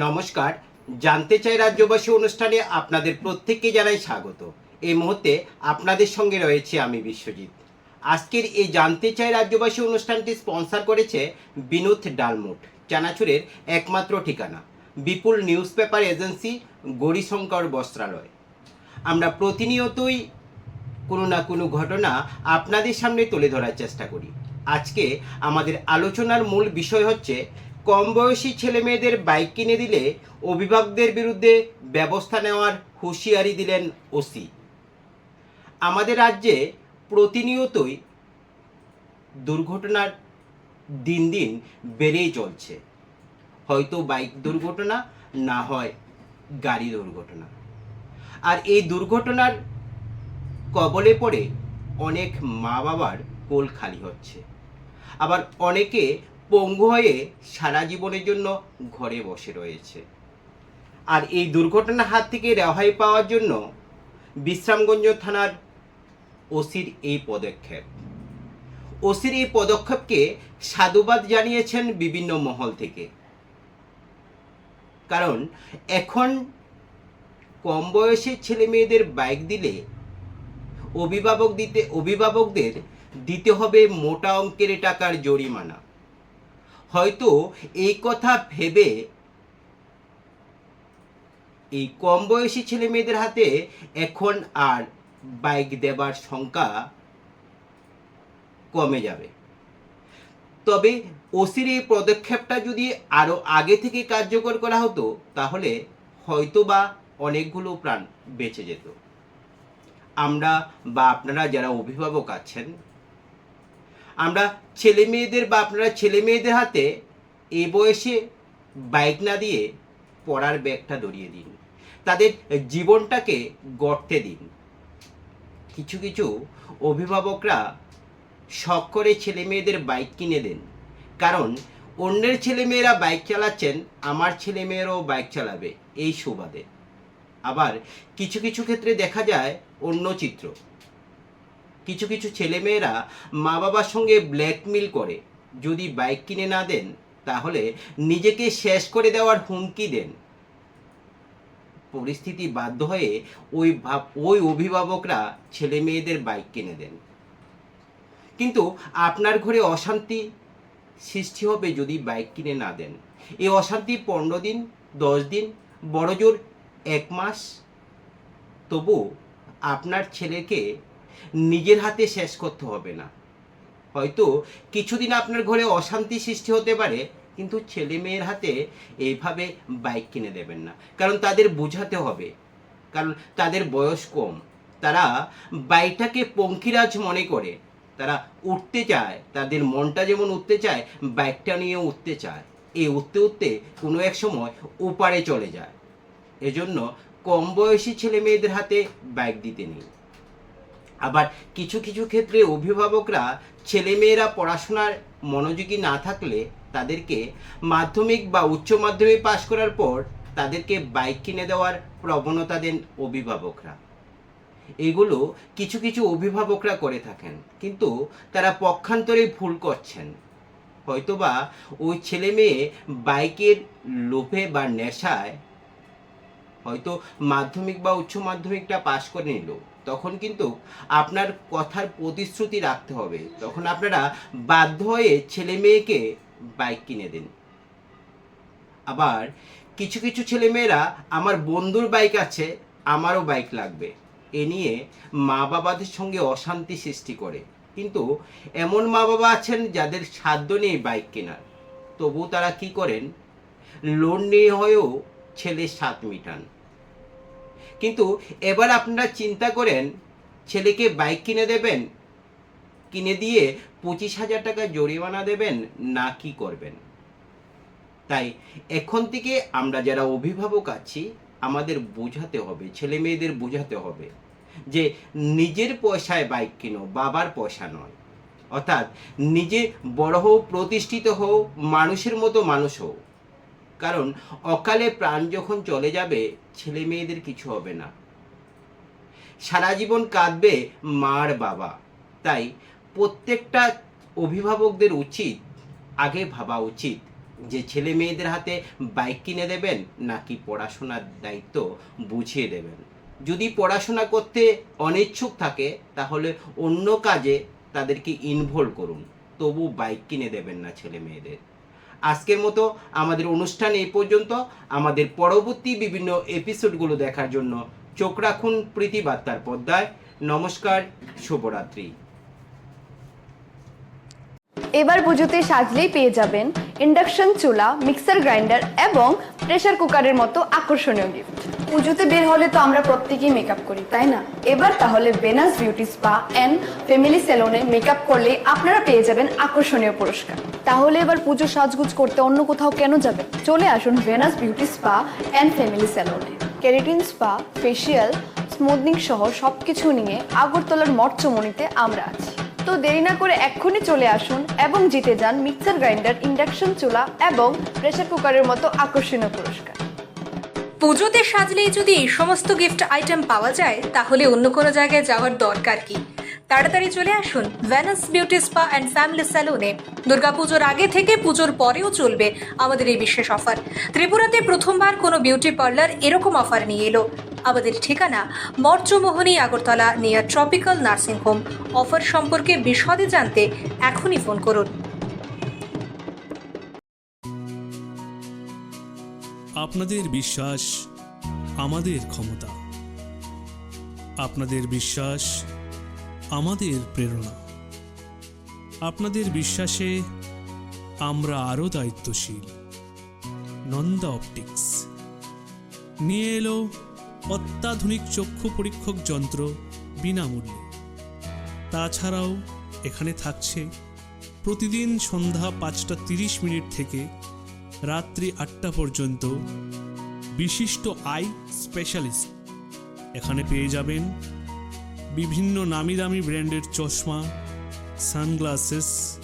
নমস্কার, জানতে চাই রাজ্যবাসী অনুষ্ঠানে আপনাদের প্রত্যেককে জানাই স্বাগত। এই মুহূর্তে আপনাদের সঙ্গে রয়েছে আমি বিশ্বজিৎ। আজকের এই জানতে চাই রাজ্যবাসী অনুষ্ঠানটি স্পন্সর করেছে বিনোদ ডালমুট, চানাচুরের একমাত্র ঠিকানা, Bipul news paper agency, Gourishankar বস্ত্রালয়। আমরা প্রতিনিয়তই কোনো না কোনো ঘটনা আপনাদের সামনে তুলে ধরার চেষ্টা করি। আজকে আমাদের আলোচনার মূল বিষয় হচ্ছে কম বয়সী ছেলে মেয়েদের বাইক কিনে দিলে অভিভাবকদের বিরুদ্ধে ব্যবস্থা নেওয়ার হুঁশিয়ারি দিলেন ওসি। আমাদের রাজ্যে প্রতিনিয়তই দুর্ঘটনার দিন দিন বেড়েই চলছে। হয়তো বাইক দুর্ঘটনা, না হয় গাড়ি দুর্ঘটনা। আর এই দুর্ঘটনার কবলে পড়ে অনেক মা বাবার কোল খালি হচ্ছে। আবার অনেকে পঙ্গু হয়ে সারা জীবনের জন্য ঘরে বসে রয়েছে। আর এই দুর্ঘটনার হাত থেকে রেহাই পাওয়ার জন্য বিশ্রামগঞ্জ থানার ওসির এই পদক্ষেপ। ওসির এই পদক্ষেপকে সাধুবাদ জানিয়েছেন বিভিন্ন মহল থেকে। কারণ এখন কম বয়সের ছেলে মেয়েদের বাইক দিলে অভিভাবক দিতে অভিভাবকদের দিতে হবে মোটা অঙ্কের টাকার জরিমানা। হয়তো এই কথা ভেবে এই কম বয়সী ছেলে মেয়েদের হাতে এখন আর বাইক দেবার সংখ্যা কমে যাবে। তবে ওসির এই পদক্ষেপটা যদি আরও আগে থেকে কার্যকর করা হতো, তাহলে হয়তো বা অনেকগুলো প্রাণ বেঁচে যেত। আমরা বা আপনারা যারা অভিভাবক আছেন আমরা ছেলে মেয়েদের বা আপনারা ছেলে মেয়েদের হাতে এ বয়সে বাইক না দিয়ে পড়ার ব্যাগটা ধরিয়ে দিন। তাদের জীবনটাকে গড়তে দিন। কিছু কিছু অভিভাবকরা শখ করে ছেলে মেয়েদের বাইক কিনে দেন। কারণ অন্যের ছেলে মেয়েরা বাইক চালাচ্ছেন, আমার ছেলে মেয়েরাও বাইক চালাবে। এই সুবাদে। আবার কিছু কিছু ক্ষেত্রে দেখা যায় অন্য চিত্র। কিছু কিছু ছেলেমেয়েরা মা বাবার সঙ্গে ব্ল্যাকমেল করে। যদি বাইক কিনে না দেন, তাহলে নিজেকে শেষ করে দেওয়ার হুমকি দেন। পরিস্থিতি বাধ্য হয়ে ওই ওই অভিভাবকরা ছেলে মেয়েদের বাইক কিনে দেন। কিন্তু আপনার ঘরে অশান্তি সৃষ্টি হবে যদি বাইক কিনে না দেন। এই অশান্তি পনেরো দিন, দশ দিন বড় জোর এক মাস। তবু আপনার ছেলেকে নিজের হাতে শেষ করতে হবে না। হয়তো কিছুদিন আপনার ঘরে অশান্তি সৃষ্টি হতে পারে, কিন্তু ছেলে মেয়ের হাতে এইভাবে বাইক কিনে দেবেন না। কারণ তাদের বোঝাতে হবে। কারণ তাদের বয়স কম। তারা বাইকটাকে পঙ্খিরাজ মনে করে। তারা উঠতে চায়। তাদের মনটা যেমন উঠতে চায় বাইকটা নিয়ে উঠতে চায়। এই উঠতে উঠতে কোনো এক সময় ওপারে চলে যায়। এজন্য কম বয়সী ছেলে মেয়েদের হাতে বাইক দিতে নেই। আবার কিছু কিছু ক্ষেত্রে অভিভাবকরা ছেলেমেয়েরা পড়াশোনার মনোযোগী না থাকলে তাদেরকে মাধ্যমিক বা উচ্চ মাধ্যমিক পাশ করার পর তাদেরকে বাইক কিনে দেওয়ার প্রবণতা দেন অভিভাবকরা। এগুলো কিছু কিছু অভিভাবকরা করে থাকেন, কিন্তু তারা পক্ষান্তরে ভুল করছেন। হয়তোবা ওই ছেলে মেয়ে বাইকের লোভে বা নেশায় হয়তো মাধ্যমিক বা উচ্চ মাধ্যমিকটা পাশ করে নিল। তখন কিন্তু আপনার কথার প্রতিশ্রুতি রাখতে হবে। তখন আপনারা বাধ্য হয়ে ছেলে মেয়েকে বাইক কিনে দিন। আবার কিছু কিছু ছেলে মেয়েরা, আমার বন্ধুর বাইক আছে, আমারও বাইক লাগবে। এ নিয়ে মা বাবাদের সঙ্গে অশান্তি সৃষ্টি করে। কিন্তু এমন মা বাবা আছেন যাদের সাধ্য নেই বাইক কেনার। তবু তারা কি করেন? লোন নিয়ে হয়েও ছেলের স্বাদ মিটান। কিন্তু এবার আপনারা চিন্তা করেন, ছেলেকে বাইক কিনে দেবেন, কিনে দিয়ে পঁচিশ হাজার টাকা জরিমানা দেবেন, না কি করবেন? তাই এখন থেকে আমরা যারা অভিভাবক আছি, আমাদের বোঝাতে হবে, ছেলে মেয়েদের বোঝাতে হবে যে নিজের পয়সায় বাইক কিনো, বাবার পয়সা নয়। অর্থাৎ নিজে বড় হও প্রতিষ্ঠিত হও মানুষের মতো মানুষ হও কারণ অকালে প্রাণ যখন চলে যাবে ছেলে মেয়েদের কিছু হবে না। সারা জীবন কাঁদবে মার বাবা। তাই প্রত্যেকটা অভিভাবকদের উচিত, আগে ভাবা উচিত যে ছেলে মেয়েদের হাতে বাইক কিনে দেবেন নাকি পড়াশোনার দায়িত্ব বুঝিয়ে দেবেন। যদি পড়াশোনা করতে অনিচ্ছুক থাকে, তাহলে অন্য কাজে তাদেরকে ইনভলভ করুন। তবু বাইক কিনে দেবেন না ছেলে মেয়েদের আজকের মতো আমাদের অনুষ্ঠান এই পর্যন্ত। আমাদের পরবর্তী বিভিন্ন এপিসোডগুলো দেখার জন্য চোখ রাখুন প্রীতিবার্তার পর্দায়। নমস্কার, শুভরাত্রি। এবার পুজোতে সাজলেই পেয়ে যাবেন ইন্ডাকশন চুলা মিক্সার গ্রাইন্ডার এবং প্রেশার কুকারের মতো আকর্ষণীয় গিফট পুজোতে বের হলে তো আমরা প্রত্যেকেই মেকআপ করি, তাই না? এবার তাহলে Venus beauty spa and family সেলুনে মেকআপ করলে আপনারা পেয়ে যাবেন আকর্ষণীয় পুরস্কার। তাহলে এবার পুজো সাজগুজ করতে অন্য কোথাও কেন যাবেন? চলে আসুন Venus beauty spa and family সেলুনে কেরাটিন স্পা ফেসিয়াল স্মুথনিং সহ সব কিছু নিয়ে আগরতলার মঠচমনিতে আমরা আছি। তো দেরি না করে এক্ষুনি চলে আসুন এবং জিতে যান মিক্সার গ্রাইন্ডার, ইন্ডাকশন চুলা এবং প্রেসার কুকারের মতো আকর্ষণীয় পুরস্কার। পুজোতে সাজলেই যদি এই সমস্ত গিফট আইটেম পাওয়া যায়, তাহলে অন্য কোনো জায়গায় যাওয়ার দরকার কি? তাড়াতাড়ি চলে আসুন Venus beauty spa and family স্যালুনে দুর্গাপুজোর আগে থেকে পুজোর পরেও চলবে আমাদের এই বিশেষ অফার ত্রিপুরাতে প্রথমবার কোনো বিউটি পার্লার এরকম অফার নিয়ে এলো। আমাদের ঠিকানা Math Chowmuhani, Agartala near tropical nursing home offer সম্পর্কে বিশদে জানতে এখনই ফোন করুন। আপনাদের বিশ্বাস, আমাদের ক্ষমতা। আপনাদের বিশ্বাস, আমাদের প্রেরণা। আপনাদের বিশ্বাসে আমরা আরও দায়িত্বশীল। নন্দা অপটিক্স। নিয়ে এলো অত্যাধুনিক চক্ষু পরীক্ষক যন্ত্র বিনামূল্যে। তাছাড়াও এখানে থাকছে প্রতিদিন সন্ধ্যা পাঁচটা তিরিশ মিনিট থেকে রাত্রি আটটা পর্যন্ত বিশিষ্ট আই স্পেশালিস্ট। এখানে পেয়ে যাবেন বিভিন্ন নামি দামি ব্র্যান্ডের চশমা, সানগ্লাসেস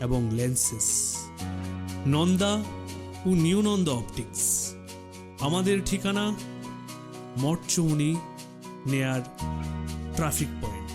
এবং লেন্সেস। নন্দা ও নিউ নন্দা অপটিক্স। আমাদের ঠিকানা মঠচৌনি নেয়ার ট্রাফিক পয়েন্ট।